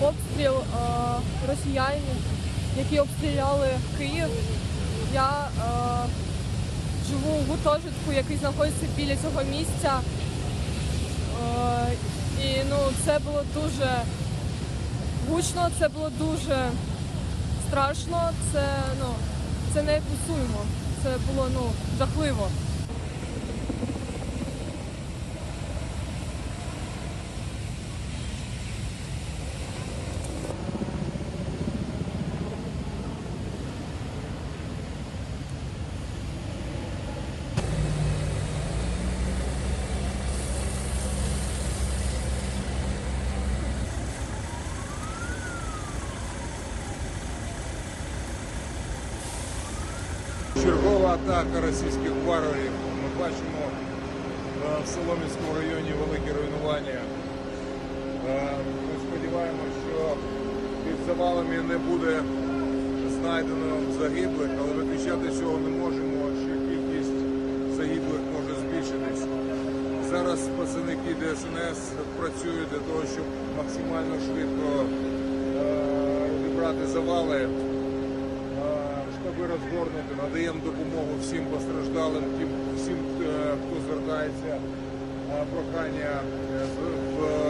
обстріл е, росіянів, які обстріляли Київ. Я е, живу в гуртожитку, який знаходиться біля цього місця. Е, і ну, це було дуже гучно, це було дуже страшно. Це ну це не писуємо. Це було ну жахливо. Чергова атака російських варварів. Ми бачимо е, в Солом'янському районі великі руйнування. Е, Ми сподіваємося, що під завалами не буде знайдено загиблих, але виключати цього не можемо, що кількість загиблих може збільшитись. Зараз працівники ДСНС працюють для того, щоб максимально швидко е, розібрати завали. Штаби розгорнути, надаємо допомогу всім постраждалим, всім, е, хто звертається, Е, прохання е, в-